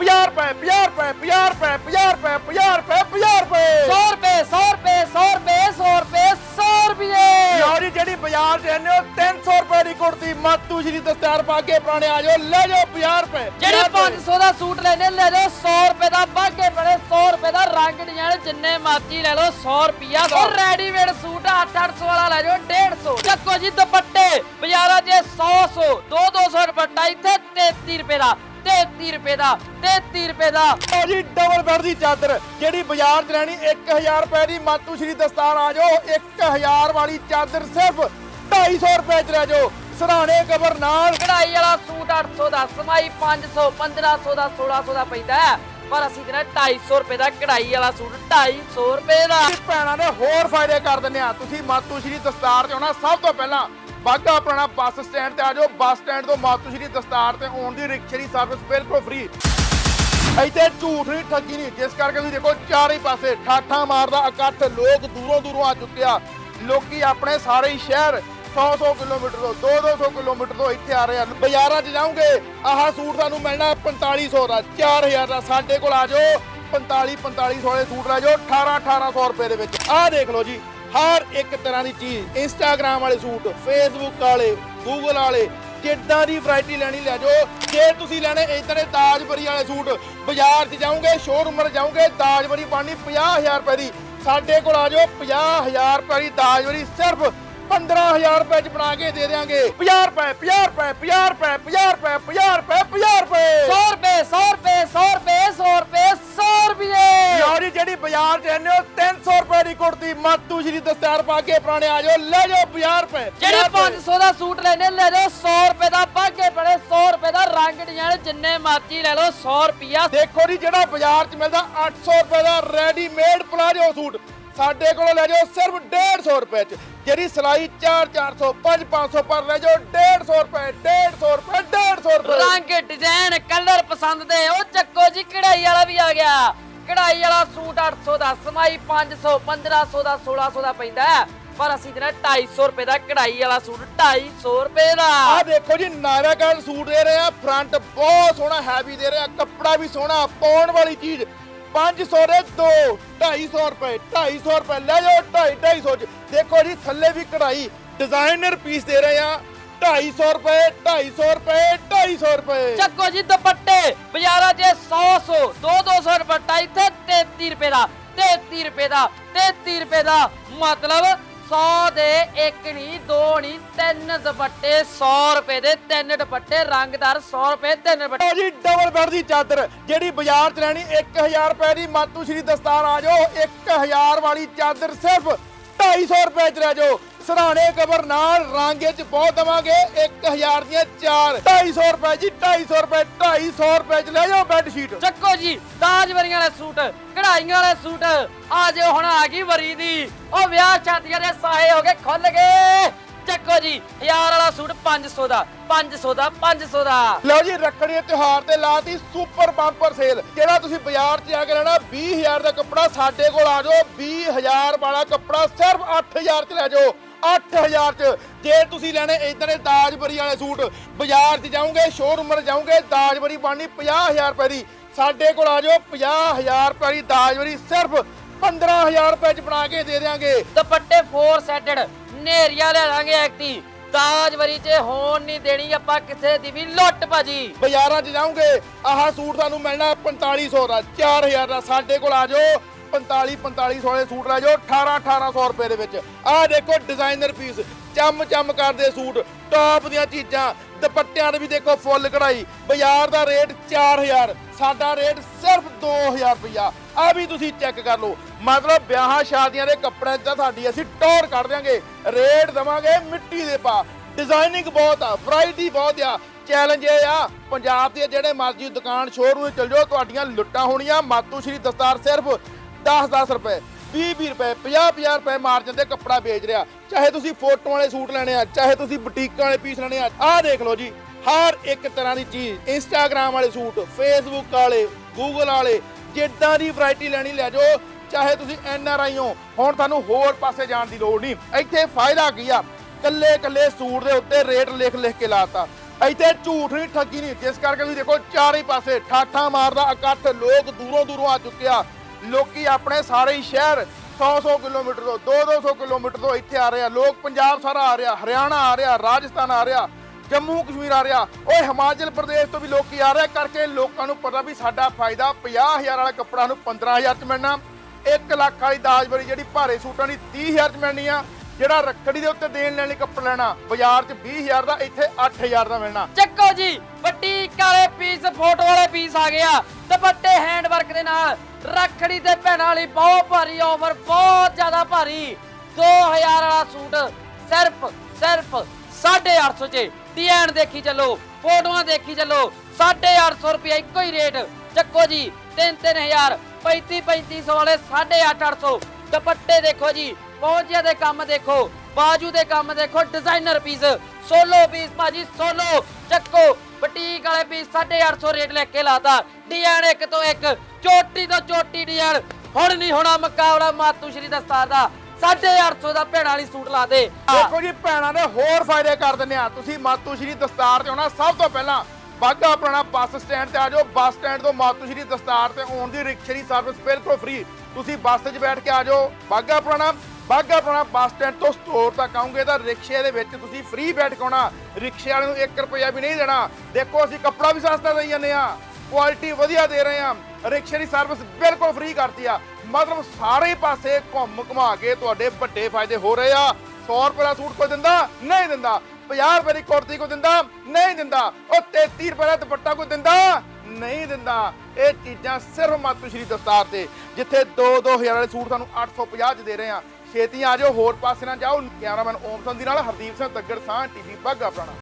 50 ਰੁਪਏ 50 ਰੁਪਏ 50 ਰੁਪਏ 50 ਰੁਪਏ 50 ਰੁਪਏ 50 ਰੁਪਏ। 100 ਰੁਪਏ 100 ਰੁਪਏ 100 ਰੁਪਏ 100 ਰੁਪਏ 100 ਰੁਪਏ। ਲਓ ਜੀ ਜਿਹੜੀ ਬਾਜ਼ਾਰ 'ਚ ਇਹਨੇ 300 ਰੁਪਏ ਦੀ ਕੁੜਤੀ ਮਾਤੂ ਸ਼੍ਰੀ ਦਸਤਾਰ ਪਾ ਕੇ ਪੁਰਾਣੇ ਆ ਜਾਓ। ਲੈ ਜਾਓ 50 ਰੁਪਏ ਜਿਹੜੇ 50 ਰੁਪਏ। 500 ਦਾ ਸੂਟ ਲੈਣੇ ਲੈ ਲਓ 100 ਰੁਪਏ ਦਾ ਬਾਗੇ ਬੜੇ 100 ਰੁਪਏ ਦਾ ਰੰਗ ਡਿਜ਼ਾਈਨ ਜਿੰਨੇ ਮਰਜ਼ੀ ਲੈ ਲਓ 100 ਰੁਪਿਆ ਔਰ ਰੈਡੀਮੇਡ ਸੂਟ 8-800 ਵਾਲਾ ਲੈ ਜਾਓ 150 ਚੱਕੋ ਜੀ ਦੁਪੱਟੇ ਬਾਜ਼ਾਰਾਂ 'ਚ 100 100 2 200 ਦੁਪੱਟਾ ਇੱਥੇ 33 ਰੁਪਏ ਦਾ। 33 ਰੁਪਏ ਦਾ 33 ਰੁਪਏ ਦਾ ਲਓ ਜੀ ਡਬਲ ਬੈੱਡ ਦੀ ਚਾਦਰ ਜਿਹੜੀ ਬਾਜ਼ਾਰ 'ਚ ਲੈਣੀ 1000 ਰੁਪਏ ਦੀ ਮਾਤੂ ਸ਼੍ਰੀ ਦਸਤਾਰ ਆ ਜਾਓ 1000 ਵਾਲੀ ਚਾਦਰ ਸਿਰਫ 250 ਰੁਪਏ 'ਚ ਲੈ ਜਾਓ ਸਰਾਣੇ ਕਬਰ ਨਾਲ ਕਢਾਈ ਵਾਲਾ ਸੂਟ 800 ਦਾ ਸਮਾਈ 500 1500 ਦਾ 1600 ਦਾ ਪੈਂਦਾ ਹੈ। ਪਰ ਅਸੀਂ ਦੇਣਾ 250 ਰੁਪਏ ਦਾ ਕਢਾਈ ਵਾਲਾ ਸੂਟ 250 ਰੁਪਏ ਦਾ। ਤੁਸੀਂ ਭੈਣਾਂ ਦੇ ਹੋਰ ਫਾਇਦੇ ਕਰ ਦਿੰਦੇ ਆ। ਤੁਸੀਂ ਮਾਤੂ ਸ਼੍ਰੀ ਦਸਤਾਰ ਤੇ ਆਉਣਾ, ਸਭ ਤੋਂ ਪਹਿਲਾਂ ਬਾਗਾ ਪੁਰਾਣਾ ਬੱਸ ਸਟੈਂਡ ਤੇ ਆ ਜਾਓ। ਬੱਸ ਸਟੈਂਡ ਤੋਂ ਮਾਤੂ ਸ਼੍ਰੀ ਦਸਤਾਰ ਤੇ ਆਉਣ ਦੀ ਰਿਕਸ਼ੇ ਦੀ ਸਰਵਿਸ ਬਿਲਕੁਲ ਫ੍ਰੀ ਇੱਥੇ ਝੂਠ ਨਹੀਂ, ਠੱਗੀ ਨਹੀਂ। ਜਿਸ ਕਰਕੇ ਤੁਸੀਂ ਦੇਖੋ, ਚਾਰੇ ਪਾਸੇ ਠਾਠਾ ਮਾਰਦਾ ਇਕੱਠ ਲੋਕ ਦੂਰੋਂ ਦੂਰੋਂ ਆ ਚੁੱਕਿਆ ਲੋਕੀ ਆਪਣੇ ਸਾਰੇ ਹੀ ਸ਼ਹਿਰ 100-100 ਕਿਲੋਮੀਟਰ ਤੋਂ 2-200 ਕਿਲੋਮੀਟਰ ਤੋਂ ਇੱਥੇ ਆ ਰਹੇ ਆ ਬਾਜ਼ਾਰਾਂ 'ਚ ਜਾਓਗੇ, ਆਹ ਸੂਟ ਤੁਹਾਨੂੰ ਮਿਲਣਾ 4500 ਦਾ 4000 ਦਾ। ਸਾਡੇ ਕੋਲ ਆ ਜਾਓ 45-4500 ਵਾਲੇ ਸੂਟ ਲੈ ਜਾਓ 18-1800 ਰੁਪਏ ਦੇ ਵਿੱਚ। ਆਹ ਦੇਖ ਲਓ ਜੀ, ਹਰ ਇੱਕ ਤਰ੍ਹਾਂ ਦੀ ਚੀਜ਼ ਇੰਸਟਾਗ੍ਰam ਵਾਲੇ ਸੂਟ ਫੇਸਬੁੱਕ ਵਾਲੇ ਗੂਗਲ ਵਾਲੇ ਜਿੱਦਾਂ ਦੀ ਵੈਰਾਈਟੀ ਲੈਣੀ ਲੈ ਜਾਓ। ਜੇ ਤੁਸੀਂ ਲੈਣੇ ਇਦਾਂ ਦੇ ਦਾਜਬਰੀ ਵਾਲੇ ਸੂਟ, ਬਾਜ਼ਾਰ 'ਚ ਜਾਓਗੇ ਸ਼ੋਰੂਮ 'ਚ ਜਾਓਗੇ ਦਾਜਬਰੀ ਪਾਣੀ 50000 ਰੁਪਏ ਦੀ। ਸਾਡੇ ਕੋਲ ਆ ਜਾਓ 50000 ਰੁਪਏ ਦੀ ਦਾਜਬਰੀ ਸਿਰਫ 15000 ਰੁਪਏ 'ਚ ਬਣਾ ਕੇ ਦੇ ਦੇਵਾਂਗੇ 50 ਰੁਪਏ 50 ਰੁਪਏ 50 ਰੁਪਏ 50 ਰੁਪਏ 50 ਰੁਪਏ 50 ਰੁਪਏ। 100 ਰੁਪਏ 100 ਰੁਪਏ 100 ਰੁਪਏ 100 ਰੁਪਏ 100 ਰੁਪਏ। ਜੀ ਜਿਹੜੀ ਬਾਜ਼ਾਰ 'ਚ ਇਹਨੇ 300 ਰੁਪਏ ਦੀ ਕੁੜਤੀ ਮਾਤੂ ਸ਼੍ਰੀ ਦਸਤਾਰ ਪਾ ਕੇ ਪੁਰਾਣੇ ਆ ਜਾਓ। ਲੈ ਜਾਓ 50 ਰੁਪਏ ਜਿਹੜੇ 50 ਰੁਪਏ। 500 ਦਾ ਸੂਟ ਲੈਣੇ ਲੈ ਲਓ 100 ਰੁਪਏ ਦਾ ਬਾਗੇ ਬੜੇ 100 ਰੁਪਏ ਦਾ ਰੰਗ ਡਿਜ਼ਾਈਨ ਜਿੰਨੇ ਮਰਜ਼ੀ ਲੈ ਲਓ 100 ਰੁਪਿਆ ਦੇਖੋ ਜੀ ਜਿਹੜਾ ਬਾਜ਼ਾਰ 'ਚ ਮਿਲਦਾ 800 ਰੁਪਏ ਦਾ ਰੈਡੀਮੇਡ ਪਲਾਜੋ ਸੂਟ। ਸਾਡੇ ਕੋਲੋਂ ਲੈ ਜਾਓ ਸਿਰਫ 150 ਰੁਪਏ 'ਚ। ਜਿਹੜੀ ਸਿਲਾਈ 4 400 5 500 ਪਰ ਲੈ ਜਾਓ 150 ਰੁਪਏ 150 ਰੁਪਏ 150 ਰੁਪਏ। ਰੰਗ ਡਿਜ਼ਾਈਨ ਕਲਰ ਪਸੰਦ ਦੇ ਉਹ ਚੱਕੋ ਜੀ ਕਢਾਈ ਵਾਲਾ ਵੀ ਆ ਗਿਆ। ਕਢਾਈ ਵਾਲਾ ਸੂਟ 800 ਦਾ ਸਮਾਈ 500 1500 ਦਾ 1600 ਦਾ ਪੈਂਦਾ। ਪਰ ਅਸੀਂ ਦੇਣਾ 250 ਰੁਪਏ ਦਾ ਕਢਾਈ ਵਾਲਾ ਸੂਟ 250 ਰੁਪਏ ਦਾ। ਆਹ ਦੇਖੋ ਜੀ ਨਾਰਾਗੜ ਸੂਟ ਦੇ ਰਹੇ ਆ ਫਰੰਟ ਬਹੁਤ ਸੋਹਣਾ ਹੈਵੀ ਦੇ ਰਹੇ ਆ ਕੱਪੜਾ ਵੀ ਸੋਹਣਾ ਪਾਉਣ ਵਾਲੀ ਚੀਜ਼। 500 ਦੇ 2 250 ਰੁਪਏ 250 ਰੁਪਏ, ਲੈ ਜਾਓ 250 250 ਚ। ਦੇਖੋ ਜੀ, ਥੱਲੇ ਵੀ ਕਢਾਈ ਡਿਜ਼ਾਈਨਰ ਪੀਸ ਦੇ ਰਹੇ ਆ। 250 ਰੁਪਏ 250 ਰੁਪਏ 250 ਰੁਪਏ। ਚੱਕੋ ਜੀ ਦੁਪੱਟੇ, ਬਾਜ਼ਾਰਾਂ 'ਚ 100 100 2 200 ਦੁਪੱਟਾ ਇੱਥੇ 33 ਰੁਪਏ ਦਾ 33 ਰੁਪਏ ਦਾ 33 ਰੁਪਏ ਦਾ। ਮਤਲਬ 100 ਦੇ ਇੱਕ ਨਹੀਂ, ਦੋ ਨਹੀਂ, ਤਿੰਨ ਦੁਪੱਟੇ 100 ਰੁਪਏ ਦੇ, ਤਿੰਨ ਦੁਪੱਟੇ ਰੰਗਦਾਰ 100 ਰੁਪਏ, ਤਿੰਨ ਦੁਪੱਟੇ। ਲਓ ਜੀ ਡਬਲ ਬੈੱਡ ਦੀ ਚਾਦਰ, ਜਿਹੜੀ ਬਾਜ਼ਾਰ 'ਚ ਲੈਣੀ 1000 ਰੁਪਏ ਦੀ ਮਾਤੂ ਸ਼੍ਰੀ ਦਸਤਾਰ ਆ ਜਾਓ 1000 ਵਾਲੀ ਚਾਦਰ ਸਿਰਫ 250 ਰੁਪਏ 'ਚ ਲੈ ਜਾਓ। ਸਰਾਣੇ ਕਬਰ ਨਾਲ ਰਾਂਗੇ 'ਚ ਬਹੁਤ ਦਵਾਂਗੇ। 1000 ਦੀਆਂ ਚਾਰ। 250 ਰੁਪਏ ਜੀ 250 ਰੁਪਏ 250 ਰੁਪਏ 'ਚ ਲੈ ਜਾਓ ਬੈੱਡ ਸ਼ੀਟ ਚੱਕੋ ਜੀ ਦਾਜਵਰੀਆਂ ਵਾਲੇ ਸੂਟ ਕਢਾਈਆਂ ਵਾਲੇ ਸੂਟ। ਆ ਜਿਓ ਹੁਣ ਆ ਗਈ ਵਰੀ ਦੀ। ਉਹ ਵਿਆਹ ਸ਼ਾਦੀਆਂ ਦੇ ਸਾਹੇ ਹੋ ਗਏ ਖੁੱਲ ਗਏ। ਚੱਕੋ ਜੀ 1000 ਵਾਲਾ ਸੂਟ 500 ਦਾ 500 ਦਾ 500 ਦਾ। ਲਓ ਜੀ ਰੱਖੜੀ ਦੇ ਤਿਉਹਾਰ ਤੇ ਲਾਤੀ ਸੁਪਰ ਬੰਪਰ ਸੇਲ ਜਿਹੜਾ ਤੁਸੀਂ ਬਾਜ਼ਾਰ 'ਚ ਜਾ ਕੇ ਲੈਣਾ 20000 ਦਾ ਕੱਪੜਾ ਸਾਡੇ ਕੋਲ ਆ ਜਾਓ। 20000 ਵਾਲਾ ਕੱਪੜਾ ਸਿਰਫ 8000 'ਚ ਲੈ ਜਾਓ। 8000 'ਚ। ਜੇ ਤੁਸੀਂ ਲੈਣੇ ਇਦਾਂ ਦੇ ਦਾਜਬਰੀ ਵਾਲੇ ਸੂਟ ਬਾਜ਼ਾਰ 'ਚ ਜਾਓਗੇ ਸ਼ੋਰੂਮ 'ਚ ਜਾਓਗੇ ਦਾਜਬਰੀ ਬਣਨੀ 50000 ਰੁਪਏ ਦੀ। ਸਾਡੇ ਕੋਲ ਆ ਜਾਓ 50000 ਰੁਪਏ ਦੀ ਦਾਜਬਰੀ ਸਿਰਫ 15000 ਰੁਪਏ 'ਚ ਬਣਾ ਕੇ ਦੇ ਦੇਵਾਂਗੇ ਦੁਪੱਟੇ 4 ਸੈਟਡ ਨੇਰੀਆ ਲੈ ਲਾਂਗੇ ਐਕਟੀ। ਦਾਜਵਰੀ 'ਚ ਹੋਣ ਨਹੀਂ ਦੇਣੀ ਆਪਾਂ ਕਿਸੇ ਦੀ ਵੀ ਲੁੱਟ ਭਾਜੀ। ਬਾਜ਼ਾਰਾਂ 'ਚ ਜਾਓਗੇ ਆਹ ਸੂਟ ਤੁਹਾਨੂੰ ਮਿਲਣਾ 4500 ਦਾ 4000 ਦਾ। ਸਾਡੇ ਕੋਲ ਆ ਜਾਓ 45 4500 ਵਾਲੇ ਸੂਟ ਲੈ ਜਾਓ 18 1800 ਰੁਪਏ ਦੇ ਵਿੱਚ। ਆਹ ਦੇਖੋ ਡਿਜ਼ਾਈਨਰ ਪੀਸ ਚਮ ਚਮ ਕਰਦੇ ਸੂਟ ਟੌਪ ਦੀਆਂ ਚੀਜ਼ਾਂ, ਦੁਪੱਟਿਆਂ ਦੇ ਵੀ ਦੇਖੋ ਫੁੱਲ ਕਢਾਈ। ਬਾਜ਼ਾਰ ਦਾ ਰੇਟ 4000 ਸਾਡਾ ਰੇਟ ਸਿਰਫ 2000 ਰੁਪਇਆ ਆ ਵੀ ਤੁਸੀਂ ਚੈੱਕ ਕਰ ਲਓ। ਮਤਲਬ ਵਿਆਹਾਂ ਸ਼ਾਦੀਆਂ ਦੇ ਕੱਪੜਿਆਂ 'ਚ ਤਾਂ ਸਾਡੀ ਅਸੀਂ ਟੌਰ ਕੱਢ ਦਿਆਂਗੇ। ਰੇਟ ਦਵਾਂਗੇ ਮਿੱਟੀ ਦੇ ਪਾ। ਡਿਜ਼ਾਈਨਿੰਗ ਬਹੁਤ ਆ ਵੈਰਾਈਟੀ ਬਹੁਤ ਆ। ਚੈਲੰਜ ਇਹ ਆ, ਪੰਜਾਬ ਦੇ ਜਿਹੜੇ ਮਰਜ਼ੀ ਦੁਕਾਨ ਸ਼ੋਰੂਮ ਵਿੱਚ ਚਲ ਜਾਓ, ਤੁਹਾਡੀਆਂ ਲੁੱਟਾਂ ਹੋਣੀਆਂ। ਮਾਤੂ ਸ਼੍ਰੀ ਦਸਤਾਰ ਸਿਰਫ 10-10 ਰੁਪਏ 20-20 ਰੁਪਏ 50-50 ਰੁਪਏ ਮਾਰਜਨ ਤੇ ਕੱਪੜਾ ਵੇਚ ਰਿਹਾ। ਚਾਹੇ ਤੁਸੀਂ ਫੋਟੋ ਵਾਲੇ ਸੂਟ ਲੈਣੇ ਆ, ਚਾਹੇ ਤੁਸੀਂ ਬੁਟੀਕਾਂ ਵਾਲੇ ਪੀਸ ਲੈਣੇ ਆ, ਆਹ ਦੇਖ ਲਓ ਜੀ, ਹਰ ਇੱਕ ਤਰ੍ਹਾਂ ਦੀ ਚੀਜ਼ ਇੰਸਟਾਗ੍ਰam ਵਾਲੇ ਸੂਟ ਫੇਸਬੁੱਕ ਵਾਲੇ ਗੂਗਲ ਵਾਲੇ, ਜਿੱਦਾਂ ਦੀ ਵੈਰਾਈਟੀ ਲੈਣੀ ਲੈ ਜਾਓ, ਚਾਹੇ ਤੁਸੀਂ ਐਨ ਆਰ ਆਈ ਹੋ, ਹੁਣ ਤੁਹਾਨੂੰ ਹੋਰ ਪਾਸੇ ਜਾਣ ਦੀ ਲੋੜ ਨਹੀਂ। ਇੱਥੇ ਫਾਇਦਾ ਕੀ ਆ? ਕੱਲੇ ਕੱਲੇ ਸੂਟ ਦੇ ਉੱਤੇ ਰੇਟ ਲਿਖ ਲਿਖ ਕੇ ਲਾਤਾ ਇੱਥੇ ਝੂਠ ਨਹੀਂ, ਠੱਗੀ ਨਹੀਂ, ਜਿਸ ਕਰਕੇ ਤੁਸੀਂ ਦੇਖੋ, ਚਾਰੇ ਪਾਸੇ ਠਾਠਾ ਮਾਰਦਾ, ਇਕੱਠ ਲੋਕ ਦੂਰੋਂ ਦੂਰੋਂ ਆ ਚੁੱਕਿਆ। ਲੋਕੀ ਆਪਣੇ ਸਾਰੇ ਹੀ ਸ਼ਹਿਰ 100-100 ਕਿਲੋਮੀਟਰ ਤੋਂ 2-200 ਕਿਲੋਮੀਟਰ ਤੋਂ ਇੱਥੇ ਆ ਰਹੇ ਆ। ਲੋਕ ਪੰਜਾਬ ਸਾਰਾ ਆ ਰਿਹਾ, ਹਰਿਆਣਾ ਆ ਰਿਹਾ, ਰਾਜਸਥਾਨ ਆ ਰਿਹਾ, ਜੰਮੂ ਕਸ਼ਮੀਰ ਆ ਰਿਹਾ। ਓਏ, ਹਿਮਾਚਲ ਪ੍ਰਦੇਸ਼ ਤੋਂ ਵੀ ਲੋਕੀ ਆ ਰਹੇ ਕਰਕੇ ਲੋਕਾਂ ਨੂੰ ਪਤਾ ਵੀ ਸਾਡਾ ਫਾਇਦਾ 50000 ਵਾਲਾ ਕੱਪੜਾ ਨੂੰ 15000 ਚ ਮਿਲਣਾ। 1 ਲੱਖ ਵਾਲੀ ਦਾਜ ਬਰੀ ਜਿਹੜੀ ਭਾਰੇ ਸੂਟਾਂ ਦੀ 30000 ਚ ਮਿਲਣੀ ਆ, ਜਿਹੜਾ ਰੱਖੜੀ ਦੇ ਉੱਤੇ ਦੇਣ ਲੈਣ ਲਈ ਕੱਪੜਾ ਲੈਣਾ, ਬਾਜ਼ਾਰ 'ਚ 20000 ਦਾ, ਇੱਥੇ 8000 ਦਾ ਮਿਲਣਾ। ਚੱਕੋ ਜੀ, ਵੱਡੀ ਵਾਲੇ ਪੀਸ ਫੋਟੋ ਵਾਲੇ ਪੀਸ ਆ ਗਿਆ ਦੁਪੱਟੇ ਹੈਂਡ ਵਰਕ ਦੇ ਨਾਲ ਰੱਖੜੀ ਤੇ ਭੈਣਾਂ ਵਾਲੀ ਬਹੁਤ ਭਾਰੀ ਆਫਰ ਬਹੁਤ ਜ਼ਿਆਦਾ ਭਾਰੀ। 2000 ਵਾਲਾ ਸੂਟ ਸਿਰਫ ਸਿਰਫ 850 ਚ। ਡਿਜ਼ਾਈਨ ਦੇਖੀ ਚੱਲੋ, ਫੋਟੋਆਂ ਦੇਖੀ ਚੱਲੋ 850 ਰੁਪਏ ਇੱਕੋ ਹੀ ਰੇਟ। ਚੱਕੋ ਜੀ 3-3000 35-3500 ਵਾਲੇ 850 ਦੁਪੱਟੇ ਦੇਖੋ ਜੀ, ਪੌਂਚਿਆਂ ਦੇ ਕੰਮ ਦੇਖੋ, ਬਾਜੂ ਦੇ ਕੰਮ ਦੇਖੋ ਡਿਜ਼ਾਈਨਰ ਪੀਸ ਸੋਲੋ ਪੀਸ ਭਾਜੀ ਸੋਲੋ ਚੱਕੋ ਬੁਟੀਕ ਵਾਲੇ ਪੀਸ 850 ਰੇਟ ਲੈ ਕੇ ਲਾਤਾ। ਡਿਜ਼ਾਈਨ ਇੱਕ ਤੋਂ ਇੱਕ, ਚੋਟੀ ਤੋਂ ਚੋਟੀ ਡਿਜ਼ਾਈਨ ਹੁਣ ਨਹੀਂ ਹੋਣਾ ਮੁਕਾਬਲਾ ਮਾਤੂ ਸ਼੍ਰੀ ਦਸਤਾਰ ਦਾ। 850 ਦਾ ਭੈਣਾਂ ਵਾਲੀ ਸੂਟ ਲਾ ਦੇ। ਦੇਖੋ ਜੀ, ਭੈਣਾਂ ਦੇ ਹੋਰ ਫਾਇਦੇ ਕਰ ਦਿੰਦੇ ਆ। ਤੁਸੀਂ ਮਾਤੂ ਸ਼੍ਰੀ ਦਸਤਾਰ ਤੇ ਆਉਣਾ। ਸਭ ਤੋਂ ਪਹਿਲਾਂ ਬਾਗਾ ਪੁਰਾਣਾ ਬੱਸ ਸਟੈਂਡ ਤੇ ਆ ਜਾਓ। ਬੱਸ ਸਟੈਂਡ ਤੋਂ ਮਾਤੂ ਸ਼੍ਰੀ ਦਸਤਾਰ ਤੇ ਆਉਣ ਦੀ ਰਿਕਸ਼ੇ ਦੀ ਸਰਵਿਸ ਬਿਲਕੁਲ ਫ੍ਰੀ ਤੁਸੀਂ ਬੱਸ 'ਚ ਬੈਠ ਕੇ ਆ ਜਾਓ। ਬਾਗਾ ਪੁਰਾਣਾ ਬਾਗਾ ਪੁਰਾਣਾ ਬੱਸ ਸਟੈਂਡ ਤੋਂ ਸਟੋਰ ਤੱਕ ਆਉਂਗੇ ਤਾਂ ਰਿਕਸ਼ੇ ਦੇ ਵਿੱਚ ਤੁਸੀਂ ਫ੍ਰੀ ਬੈਠ ਕੇ ਆਉਣਾ ਰਿਕਸ਼ੇ ਵਾਲੇ ਨੂੰ 1 ਰੁਪਿਆ ਵੀ ਨਹੀਂ ਦੇਣਾ। ਦੇਖੋ, ਅਸੀਂ ਕੱਪੜਾ ਵੀ ਸਸਤਾ ਦੇਈ ਜਾਂਦੇ ਆ। ਕੁਆਲਿਟੀ ਵਧੀਆ ਦੇ ਰਹੇ ਆ ਰਿਕਸ਼ੇ ਦੀ ਸਰਵਿਸ ਬਿਲਕੁਲ ਫ੍ਰੀ ਕਰਤੀ ਆ। ਮਤਲਬ ਸਾਰੇ ਪਾਸੇ ਘੁੰਮ ਘੁਮਾ ਕੇ ਤੁਹਾਡੇ ਵੱਡੇ ਫਾਇਦੇ ਹੋ ਰਹੇ ਆ। 100 ਰੁਪਏ ਦਾ ਸੂਟ ਕੋਈ ਦਿੰਦਾ? ਨਹੀਂ ਦਿੰਦਾ। 50 ਰੁਪਏ ਦੀ ਕੁੜਤੀ ਕੋਈ ਦਿੰਦਾ? ਨਹੀਂ ਦਿੰਦਾ। ਉਹ 33 ਰੁਪਏ ਦਾ ਦੁਪੱਟਾ ਕੋਈ ਦਿੰਦਾ? ਨਹੀਂ ਦਿੰਦਾ। ਇਹ ਚੀਜ਼ਾਂ ਸਿਰਫ ਮਾਤੂ ਸ਼੍ਰੀ ਦਸਤਾਰ ਤੇ। ਜਿੱਥੇ 2-2000 ਵਾਲੇ ਸੂਟ ਤੁਹਾਨੂੰ 850 ਚ ਦੇ ਰਹੇ ਆ ਛੇਤੀ ਆ ਜਾਓ, ਹੋਰ ਪਾਸੇ ਨਾ ਜਾਓ। ਕੈਮਰਾਮੈਨ ਓਮ ਸੰਧੀ ਨਾਲ ਹਰਦੀਪ ਸਿੰਘ ਤੱਗੜ ਸਾਹ ਟੀਵੀ ਬੱਗਾ ਆਪਣਾ